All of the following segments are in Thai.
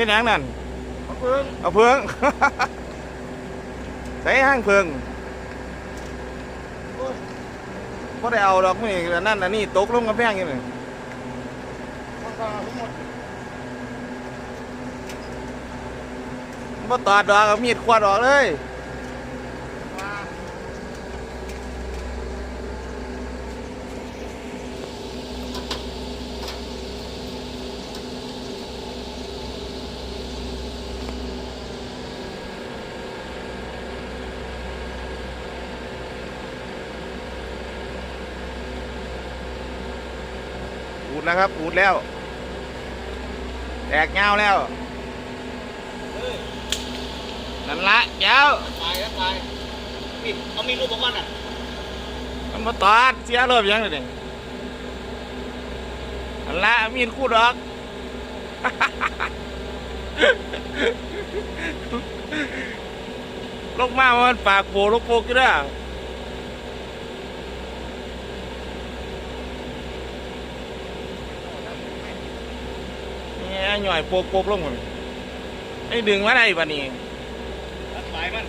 นี่หนังนั่นเพิ่งเอาเพิงใส่ห้างเพิงก็ได้เอาดอกนี่อันนั่นอันนี้ตกลงกระแพงอยู่นี่มันก็ทั้งหมดบ่ตอดดอกเอามีดควดออกเลย ดแล้วครับอูดแล้ว แตกเงาแล้วนั่นละเจ้าตายแล้วตายมีดเอามีดรูปของมันอะมันมาตอดเสียรอบยังเลยนี่นั่นละมีดคู่ดอกลงมามันปากโผล่ลูกโป่งกี่ด้าเนี่ ยหน่อยโปกโปกลงมันไอ้ดึงมาได้ปะนี่ตัดสายมัน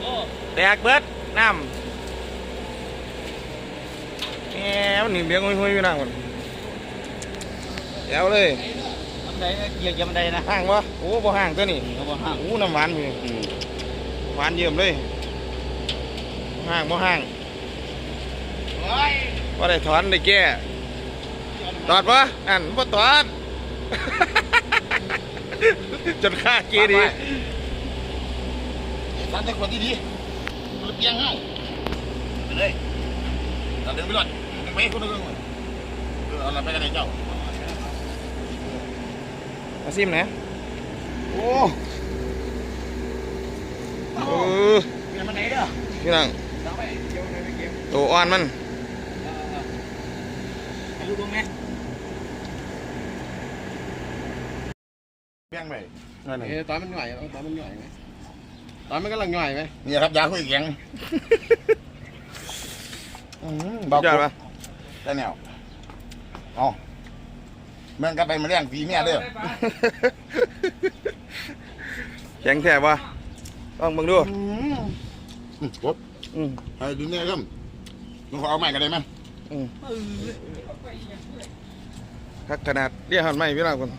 โอ้แตกเบิดน้ำแหมมันหนีเลี้ยงหุยๆอยู่นั่งมันเดี๋ยวเลยมันได้เหยียบเหยียบมันได้นะห่างวะโอ้บ่ห่างตัวนี้เขาบอกห้ามโอ้น้ำหวานอยู่นี่หวานเยี่ยมเลยบ่ห่างบ่ห่างโอ้ยว่าได้ถอนได้แก้ ตอดปะอันบ่ตอด จนค่ากีดีตัดแต่คนที่ดีรถเกียงให้ไปเลยตัดเดินไปรถดึงไปคนนึงเออเอาอะไรไปกันไหนเจ้ามาซิมนะโอ้เออเกียงมันไหนเด้อพี่น้องเอาไปเกียงไหนไปเกียงตัวอ่อนมันให้ลูกดูไหม แป้งไปนั่นน่ะเออตอนมันหน่อยเอาตอนมันหน่อยไหมตอนมันกำลังหน่อยไหมนี่ครับยาคุยแข็งอืมสุดยอดปะได้แนวอ๋อมันก็ไปมาเลี้ยงผีเมียเด้อแข็งแท้ปะต้องเบิ่งดูอืมกดอืมไอ้ดูเนี่ยครับมึงขอเอาใหม่กันได้ไหมอืมคักขนาดเรียกหันไม่พี่น้องคน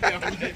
なるほどね。